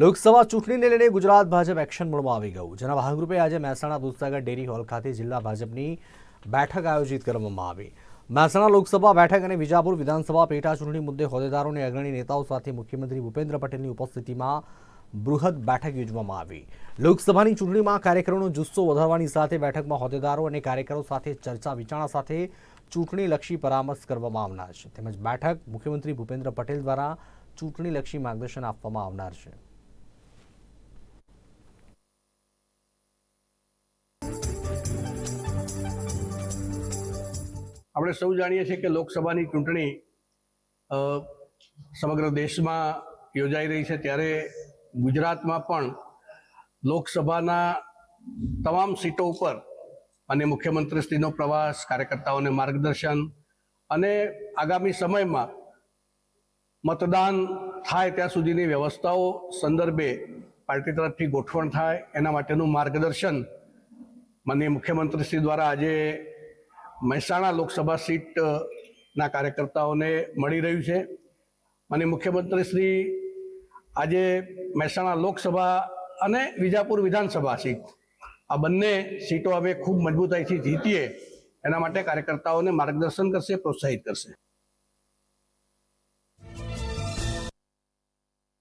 લોકસભા ચૂંટણીને લઈને ગુજરાત ભાજપ એક્શન મોડમાં આવી ગયું. જેના ભાગરૂપે આજે મહેસાણા દૂધસાગર ડેરી હોલ ખાતે જિલ્લા ભાજપની બેઠક આયોજિત કરવામાં આવી. મહેસાણા લોકસભા બેઠક અને વિજાપુર વિધાનસભા પેટા ચૂંટણી મુદ્દે હોદ્દેદારો અને અગ્રણી નેતાઓ સાથે મુખ્યમંત્રી ભૂપેન્દ્ર પટેલની ઉપસ્થિતિમાં બૃહદ બેઠક યોજવામાં આવી. લોકસભાની ચૂંટણીમાં કાર્યકરોનો જુસ્સો વધારવાની સાથે બેઠકમાં હોદ્દેદારો અને કાર્યકરો સાથે ચર્ચા વિચારણા સાથે ચૂંટણીલક્ષી પરામર્શ કરવામાં આવનાર છે. તેમજ બેઠક મુખ્યમંત્રી ભૂપેન્દ્ર પટેલ દ્વારા ચૂંટણીલક્ષી માર્ગદર્શન આપવામાં આવનાર છે. આપણે સૌ જાણીએ છીએ કે લોકસભાની ચૂંટણી સમગ્ર દેશમાં યોજાઈ રહી છે. ત્યારે ગુજરાતમાં પણ લોકસભાના તમામ સીટો ઉપર અને મુખ્યમંત્રીશ્રીનો પ્રવાસ, કાર્યકર્તાઓને માર્ગદર્શન અને આગામી સમયમાં મતદાન થાય ત્યાં સુધીની વ્યવસ્થાઓ સંદર્ભે પાર્ટી તરફથી ગોઠવણ થાય, એના માટેનું માર્ગદર્શન માનનીય મુખ્યમંત્રીશ્રી દ્વારા આજે મહેસાણા લોકસભા સીટના કાર્યકર્તાઓને મળી રહ્યું છે. અને મુખ્યમંત્રીશ્રી આજે મહેસાણા લોકસભા અને વિજાપુર વિધાનસભા સીટ, આ બંને સીટો હવે ખૂબ મજબૂતાઈથી જીતીએ એના માટે કાર્યકર્તાઓને માર્ગદર્શન કરશે, પ્રોત્સાહિત કરશે.